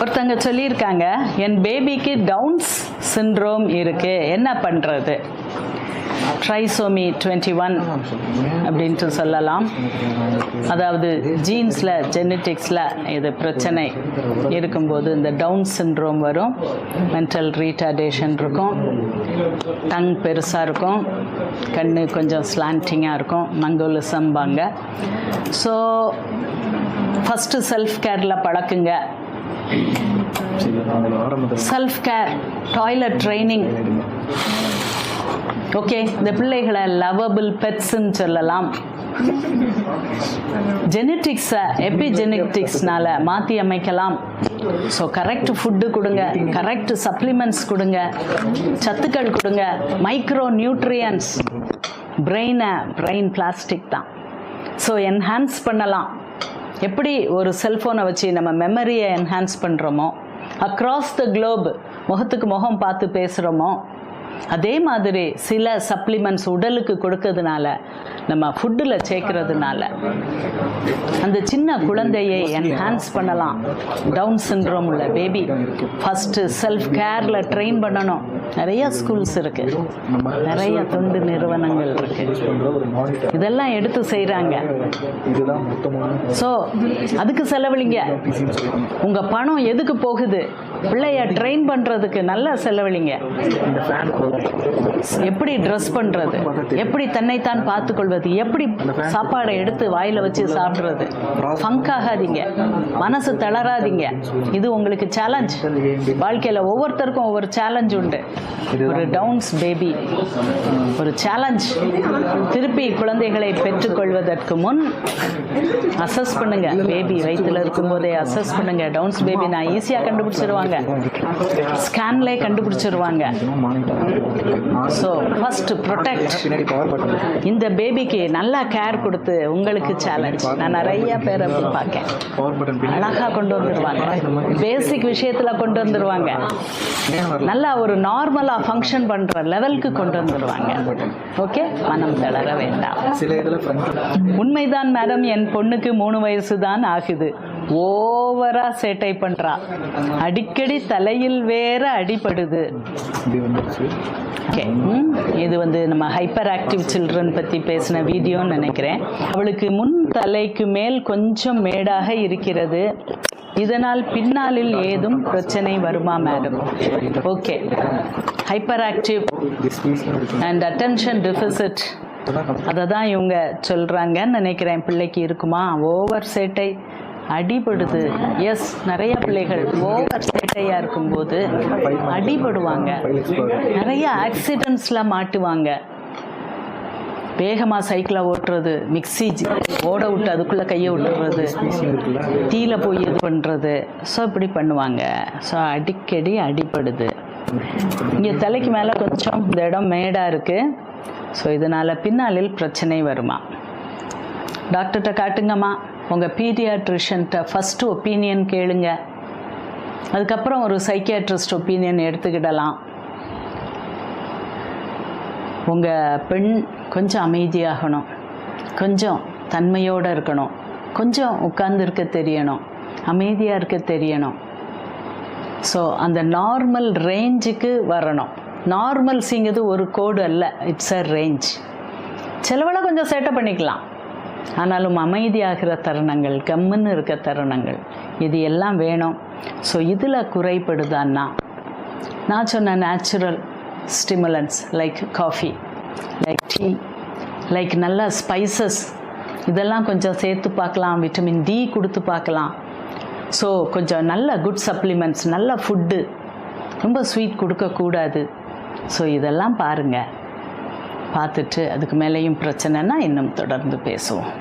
ஒருத்தங்க சொல்லியிருக்காங்க என் பேபிக்கு டவுன்ஸ் சிண்ட்ரோம் இருக்கு. என்ன பண்ணுறது ட்ரைசோமி டுவெண்ட்டி ஒன் அப்படின்ட்டு சொல்லலாம். அதாவது ஜீன்ஸில் ஜெனட்டிக்ஸில் இது பிரச்சனை இருக்கும்போது இந்த டவுன் சிண்ட்ரோம் வரும். மென்டல் ரீடேஷன் இருக்கும். டங் பெருசாக இருக்கும். கண் கொஞ்சம் ஸ்லாண்டிங்காக இருக்கும். மங்கோலிசம்பாங்க. ஸோ ஃபஸ்ட்டு செல்ஃப் கேரில் பழக்குங்க. Self care toilet training okay இந்த பிள்ளைகளை லவபிள் பெட்ஸ்ன்னு சொல்லலாம். ஜெனட்டிக்ஸை எபிஜெனட்டிக்ஸ்னால மாற்றி அமைக்கலாம். ஸோ கரெக்ட் ஃபுட்டு கொடுங்க கரெக்ட் சப்ளிமெண்ட்ஸ் கொடுங்க சத்துக்கள் கொடுங்க மைக்ரோ நியூட்ரியன்ஸ் பிரெயினை பிரெயின் பிளாஸ்டிக் தான். ஸோ என்ஹான்ஸ் பண்ணலாம். எப்படி ஒரு செல்ஃபோனை வச்சு நம்ம மெமரியை என்ஹான்ஸ் பண்ணுறோமோ அக்ராஸ் த குளோப் முகத்துக்கு முகம் பார்த்து பேசுகிறோமோ அதே மாதிரி சில சப்ளிமெண்ட்ஸ் உடலுக்கு கொடுக்கறதுனால நம்ம ஃபுட்டில் சேர்க்கறதுனால அந்த சின்ன குழந்தையை என்ஹான்ஸ் பண்ணலாம். டவுன் சிண்ட்ரோம் உள்ள பேபி ஃபஸ்ட்டு செல்ஃப் கேரில் ட்ரெயின் பண்ணணும். நிறைய ஸ்கூல்ஸ் இருக்கு. நிறைய தொண்டு நிறுவனங்கள் இருக்கு. இதெல்லாம் எடுத்து செய்கிறாங்க ஸோ அதுக்கு செலவழிங்க. உங்கள் பணம் எதுக்கு போகுது? பிள்ளைய ட்ரெயின் பண்ணுறதுக்கு நல்லா செலவழிங்க. எப்படி ட்ரெஸ் பண்ணுறது எப்படி தன்னைத்தான் பார்த்துக்கொள்வது? எப்படி சாப்பாடை எடுத்து வாயில் வச்சு சாப்பிட்றது? ஃபங்க் ஆகாதீங்க. மனசு தளராதீங்க. இது உங்களுக்கு சேலஞ்ச் வாழ்க்கையில் ஒவ்வொருத்தருக்கும் ஒவ்வொரு சேலஞ்ச் உண்டு. ஒரு டவுன்ஸ் பேபி ஒரு சேலஞ்ச் திருப்பி குழந்தைகளை பெற்றுக்கொள்வதற்கு முன் அசஸ் பண்ணுங்க. பேபி வயித்துல இருக்கும்போதே அசஸ் பண்ணுங்க. டவுன்ஸ் பேபி நான் ஈஸியாக கண்டுபிடிச்சிருவாங்க. ஸ்கேன்லேயே கண்டுபிடிச்சிருவாங்க. ஸோ ஃபர்ஸ்ட் ப்ரொடெக்ட் இந்த பேபிக்கு நல்லா கேர் கொடுத்து உங்களுக்கு சேலஞ்ச் நான் நிறைய பேரை பார்க்கேன். அழகாக கொண்டு வந்துடுவாங்க பேசிக் விஷயத்தில் கொண்டு வந்துடுவாங்க நல்லா ஒரு நார்மலாக ஃபங்க்ஷன் பண்ணுற லெவலுக்கு கொண்டு வந்துடுவாங்க ஓகே மனம் தளர வேண்டாம். உண்மைதான் மேடம் என் பொண்ணுக்கு மூணு வயசு தான் ஆகுது. ஓவரா சேட்டை பண்றா. அடிக்கடி தலையில் வேற அடிபடுது. ஓகே இது வந்து நம்ம ஹைப்பர் ஆக்டிவ் சில்ட்ரன் பற்றி பேசின வீடியோன்னு நினைக்கிறேன். அவளுக்கு முன் தலைக்கு மேல் கொஞ்சம் மேடாக இருக்கிறது. இதனால் பின்னாளில் ஏதும் பிரச்சனை வருமா madam okay hyper active and attention deficit அதை தான் இவங்க சொல்கிறாங்கன்னு நினைக்கிறேன். பிள்ளைக்கு இருக்குமா? ஓவர் சேட்டை அடிபடுது. எஸ் நிறைய பிள்ளைகள் ஓவர் சேட்டையாக இருக்கும்போது அடிபடுவாங்க. நிறைய ஆக்சிடென்ட்ஸ்லாம் மாட்டுவாங்க. வேகமாக சைக்கிளை ஓட்டுறது மிக்சி ஓட விட்டு அதுக்குள்ளே கையை விட்டுறது இருக்குல்ல தீயில போய் இது பண்ணுறது ஸோ இப்படி பண்ணுவாங்க. ஸோ அடிக்கடி அடிபடுது. இங்கே தலைக்கு மேலே கொஞ்சம் இந்த இடம் மேடாக இருக்குது ஸோ இதனால் பின்னாளில் பிரச்சனை வருமா? டாக்டர்கிட்ட காட்டுங்கம்மா. உங்கள் பீடியாட்ரிஷன்ட்ட ஃபஸ்ட்டு ஒப்பீனியன் கேளுங்க. அதுக்கப்புறம் ஒரு சைக்கியாட்ரிஸ்ட் ஒப்பீனியன் எடுத்துக்கிடலாம். உங்கள் பெண் கொஞ்சம் அமைதியாகணும். கொஞ்சம் தன்மையோடு இருக்கணும். கொஞ்சம் உட்கார்ந்துருக்க தெரியணும். அமைதியாக இருக்க தெரியணும். ஸோ அந்த நார்மல் ரேஞ்சுக்கு வரணும். நார்மல்ஸிங்கிறது ஒரு கோடு அல்ல. இட்ஸ் அ ரேஞ்ச் செலவெல்லாம் கொஞ்சம் சேட்டை பண்ணிக்கலாம். ஆனாலும் அமைதியாகிற தருணங்கள் கம்முன்னு இருக்க தருணங்கள் இது எல்லாம் வேணும். ஸோ இதில் குறைபடுதான்னா நான் சொன்ன natural stimulants like coffee like tea like நல்ல ஸ்பைசஸ் இதெல்லாம் கொஞ்சம் சேர்த்து பார்க்கலாம் விட்டமின் டி கொடுத்து பார்க்கலாம். ஸோ கொஞ்சம் நல்ல குட் சப்ளிமெண்ட்ஸ் நல்ல ஃபுட்டு ரொம்ப ஸ்வீட் கொடுக்கக்கூடாது. ஸோ இதெல்லாம் பாருங்கள் பார்த்துட்டு அதுக்கு மேலேயும் பிரச்சனைனா இன்னும் தொடர்ந்து பேசுவோம்.